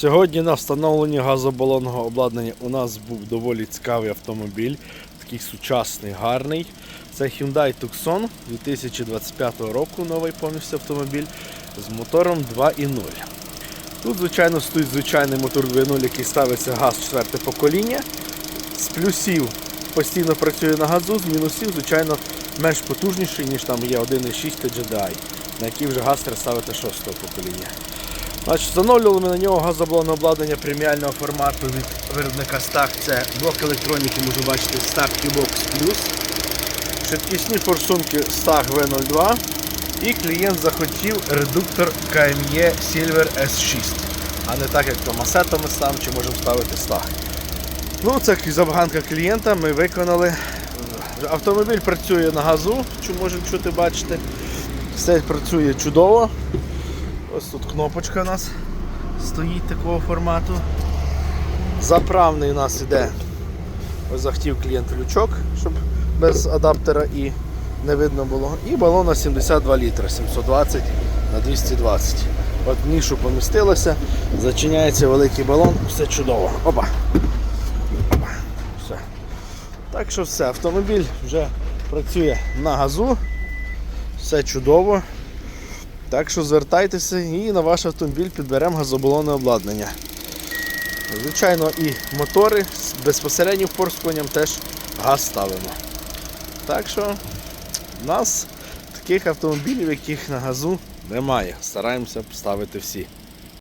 Сьогодні на встановленні газобалонного обладнання у нас був доволі цікавий автомобіль, такий сучасний, гарний. Це Hyundai Tucson 2025 року, новий повністю автомобіль з мотором 2.0. Тут, звичайно, стоїть звичайний мотор 2.0, який ставиться газ 4 покоління. З плюсів постійно працює на газу, з мінусів, звичайно, менш потужніший, ніж там є 1.6 TGDI, на який вже газ треба ставити 6 покоління. Значить, Встановлювали ми на нього газоблонне обладнання преміального формату від виробника Stag. Це блок електроніки, можна бачити, Stag Q-Box Plus. Швидкісні форсунки Stag V02. І клієнт захотів редуктор KME Silver S6. А не так, як то масетами став, чи можемо ставити Stag. Ну, це забаганка клієнта, ми виконали. Автомобіль працює на газу, що можемо чути, бачите. Все працює чудово. Ось тут кнопочка у нас стоїть такого формату. Заправний у нас іде. Ось захотів клієнт лючок, щоб без адаптера і не видно було. І балон на 72 літри, 720 на 220. От нішу помістилося, зачиняється великий балон, все чудово. Опа. Опа. Все. Так що все, автомобіль вже працює на газу. Все чудово. Так що звертайтеся і на ваш автомобіль підберемо газобалонне обладнання. Звичайно, і мотори з безпосереднім впорскуванням теж газ ставимо. Так що в нас таких автомобілів, яких на газу немає. Стараємося поставити всі.